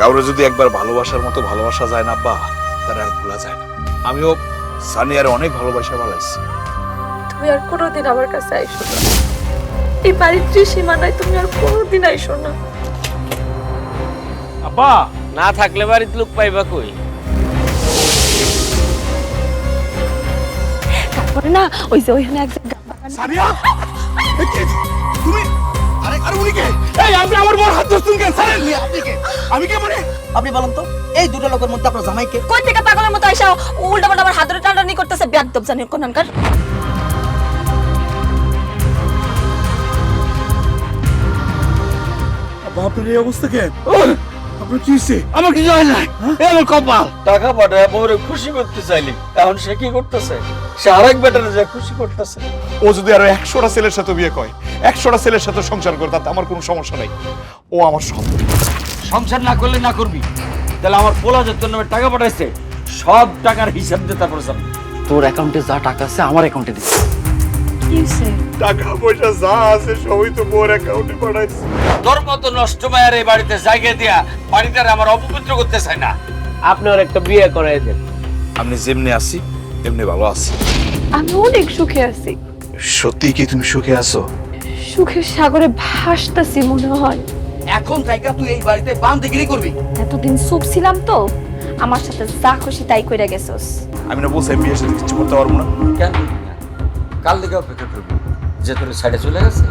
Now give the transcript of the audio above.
কাউরে যদি একবার ভালোবাসার মতো ভালোবাসা যায় না আব্বা তার আর ভোলা যায় না। আমিও সানিয়ারে অনেক ভালোবাসা ভালাইছি তুমি আর কোনোদিন আমার কাছে আইসো না। এই বাড়ির ত্রিসীমানায় তুমি আর কোনোদিন আইসো না। আব্বা না থাকলে বাড়িতে লোক পাইবা কই? তারপরে না ওই যে ওইখানে এক জায়গা সানিয়া! তুমি? আরে আরে উনি কে? এই আপনি আমার বড় হাত ধরছেন কেন? স্যার আপনি কে? আমি কে মানে? আপনি বলেন তো এই দুটো লোকের মধ্যে আপনার জামাইকে কই থেকে পাগলের মতো আইসা উল্টা পাল্টা আমার হাত ধরে টানাটানি করতেছে? ব্যাগদব জানি কোনখানকার আপনার এই অবস্থা কেন আপনার কি হয়েছে? আমার কিছু হয় নাই। এই আমার কপাল। টাকা পাঠায় বউরে খুশি করতে চাইলি। এখন সে কি করতেছে? সে আরেক বেটারে যা খুশি করতেছে। ও যদি আরও একশোটা ছেলের সাথে বিয়ে করে একশোটা ছেলের সাথে সংসার করে তাতে আমার কোনো সমস্যা নেই। ও আমার সব সংসার না করলে না করবি। তাহলে আমার পোলা যে তোর নামে টাকা পাঠাইছে সব টাকার হিসাব দিয়ে তারপরে তোর অ্যাকাউন্টে যা টাকা আছে আমার অ্যাকাউন্টে হইছে টাকা পয়সা যা আছে সবই তো বোর অ্যাকাউন্টে পাঠাইছে। তোর মতো নষ্ট মায়ের এই বাড়িতে জায়গা দিয়া বাড়িটারে আমার অপবিত্র করতে চাই না। আপনি ওর একটা বিয়ে করাই দেন। আমি যেমনি আছি এমনি ভালো আছি। আমি অনেক সুখে আছি। সত্যি কি তুমি সুখে আছো? সুখের সাগরে ভাসতাছি মনে হয়। এখন জায়গা তুই এই বাড়িতে বান্দিগিরি করবি। এতদিন চুপ ছিলাম তো আমার সাথে যা খুশি তাই কইরা গেছস। আমি না বলছি বিয়ের সাথে কিছু করতে পারব না। কেন? কাল দিকে অপেক্ষা করবি। যে করে সাইডে চলে গেছে?